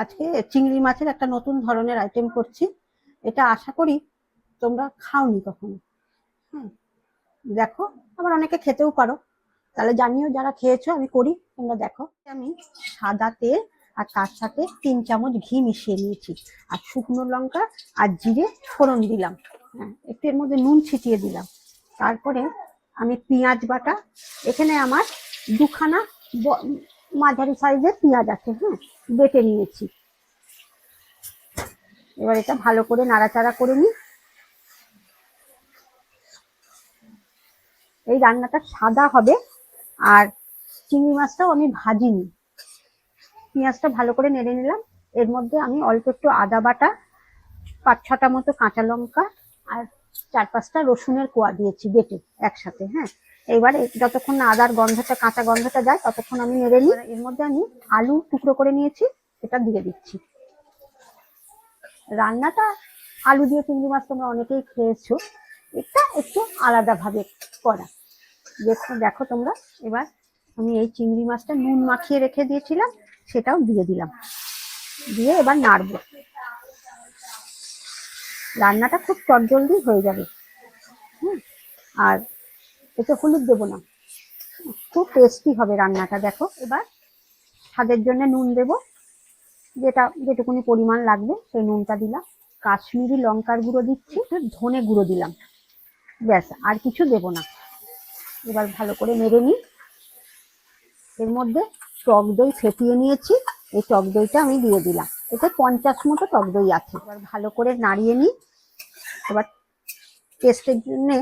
আজকে চিংড়ি মাছের একটা নতুন ধরনের আইটেম করছি। এটা আশা করি তোমরা খাওনি কখনো। হ্যাঁ দেখো, আবার অনেকে খেতেও পারো। তাহলে জানিও যারা খেয়েছো, আমি করি, তোমরা দেখো। আমি সাদা তেল আর তার সাথে তিন চামচ ঘি মিশিয়ে নিয়েছি। আর শুকনো লঙ্কা আর জিরে ফোড়ন দিলাম। হ্যাঁ একটু এর মধ্যে নুন ছিটিয়ে দিলাম। তারপরে আমি পেঁয়াজ বাটা। এখানে আমার দুখানা মাঝারি সাইজের পেঁয়াজ আছে হ্যাঁ বেটে নিয়েছি। এবার এটা ভালো করে নাড়াচাড়া করে নিই। এই রান্নাটা সাদা হবে, আর চিংড়ি মাছটাও আমি ভাজিনি। পেঁয়াজটা ভালো করে নেড়ে নিলাম। এর মধ্যে আমি অল্প একটু আদা বাটা, পাঁচ ছটা মতো কাঁচা লঙ্কা, আর চার পাঁচটা রসুনের কোয়া দিয়েছি বেটে একসাথে হ্যাঁ। এবার যতক্ষণ না আদার গন্ধটা, কাঁচা গন্ধটা যায়, ততক্ষণ আমি নেড়ে নিই। এর মধ্যে আমি আলু টুকরো করে নিয়েছি, এটা দিয়ে দিচ্ছি। রান্নাটা আলু দিয়ে চিংড়ি মাছ তোমরা অনেকেই খেয়েছো, এটা একটু আলাদাভাবে করা। দেখো দেখো তোমরা, এবার আমি এই চিংড়ি মাছটা নুন মাখিয়ে রেখে দিয়েছিলাম, সেটাও দিয়ে দিলাম। দিয়ে এবার নাড়বো। রান্নাটা খুব চটজলদি হয়ে যাবে। হুম। আর এতে হলুদ দেবো না। খুব টেস্টি হবে রান্নাটা, দেখো। এবার স্বাদের জন্য নুন দেবো। যেটা, যেটুকুনি পরিমাণ লাগবে, সেই নুনটা দিলাম। কাশ্মীরি লঙ্কার গুঁড়ো দিচ্ছি ধনে গুঁড়ো দিলাম। ব্যাস, আর কিছু দেবো না। এবার ভালো করে নেড়ে নিই। এর মধ্যে টক দই ফেটিয়ে নিয়েছি। এই টক দইটা আমি দিয়ে দিলাম। এতে পঞ্চাশ মতো টক দই আছে। এবার ভালো করে নাড়িয়ে নিই। এবার টেস্টের জন্যে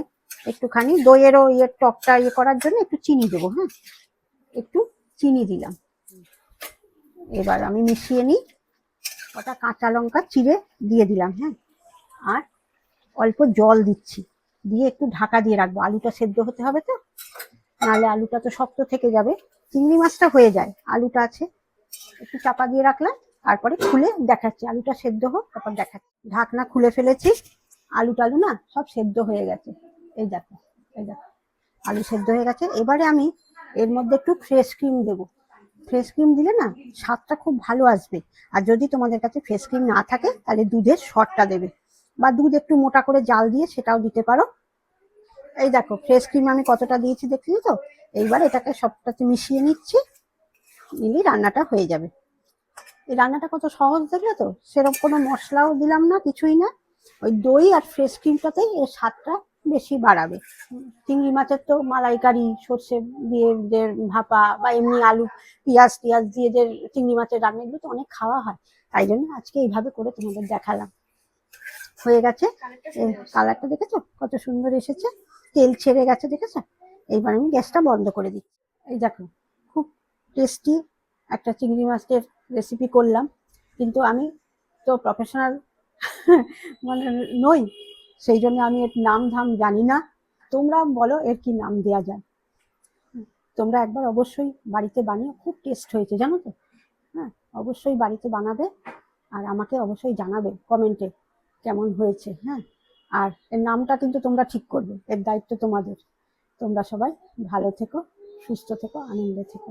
একটুখানি দইয়েরও ইয়ে টকটা ইয়ে করার জন্য একটু চিনি দেবো হ্যাঁ? একটু চিনি দিলাম। এবার আমি মিশিয়ে নিই। কটা কাঁচা লঙ্কা চিড়ে দিয়ে দিলাম হ্যাঁ? আর অল্প জল দিচ্ছি। দিয়ে একটু ঢাকা দিয়ে রাখব। আলুটা সেদ্ধ হতে হবে তো? নাহলে আলুটা তো শক্ত থেকে যাবে। চিংড়ি মাছটা হয়ে যায়। আলুটা আছে। একটু চাপা দিয়ে রাখলাম। তারপরে খুলে দেখাচ্ছি। আলুটা সেদ্ধ হোক, তারপর দেখাচ্ছি। ঢাকনা খুলে ফেলেছি। আলু টালু না, সব সেদ্ধ হয়ে গেছে। এই দেখো এই দেখো। আলু সেদ্ধ হয়ে গেছে। এবারে আমি এর মধ্যে একটু ফ্রেশ ক্রিম দেবো। ফ্রেশ ক্রিম দিলে না, স্বাদটা খুব ভালো আসবে। আর যদি তোমাদের কাছে ফ্রেশ ক্রিম না থাকে, তাহলে দুধের শটটা দেবে। বা দুধ একটু মোটা করে জাল দিয়ে সেটাও দিতে পারো। এই দেখো ফ্রেশ ক্রিম আমি কতটা দিয়েছি, দেখলি তো? এইবার এটাকে সবটাতে মিশিয়ে নিচ্ছি। নিলেই রান্নাটা হয়ে যাবে। এই রান্নাটা কত সহজ দেখলে তো? সেরকম কোনো মশলাও দিলাম না কিছুই না। ওই দই আর ফ্রেশ ক্রিমটাতেই এর স্বাদটা বেশি বাড়াবে। চিংড়ি মাছের তো মালাইকারি সর্ষে দিয়ে যে ভাপা বা এমনি আলু পেঁয়াজ টিয়াজ দিয়ে যে চিংড়ি মাছের রান্না এগুলো তো অনেক খাওয়া হয়। তাই জন্য আজকে এইভাবে করে তোমাদের দেখালাম। হয়ে গেছে? কালারটা দেখেছ? কত সুন্দর এসেছে। তেল ছেড়ে গেছে দেখেছ? এইবার আমি গ্যাসটা বন্ধ করে দিচ্ছি। এই দেখো খুব টেস্টি একটা চিংড়ি মাছের রেসিপি করলাম, কিন্তু আমি তো প্রফেশনাল মানে নই, সেই জন্য আমি এর নাম ধাম জানি না। তোমরা বলো এর কি নাম দেওয়া যায়। তোমরা একবার অবশ্যই বাড়িতে বানিয়ে খুব টেস্ট হয়েছে, জানো তো? হ্যাঁ অবশ্যই বাড়িতে বানাবে আর আমাকে অবশ্যই জানাবে কমেন্টে কেমন হয়েছে হ্যাঁ? আর এর নামটা কিন্তু তোমরা ঠিক করবে, এর দায়িত্ব তোমাদের। তোমরা সবাই ভালো থেকো, সুস্থ থেকো, আনন্দে থেকো।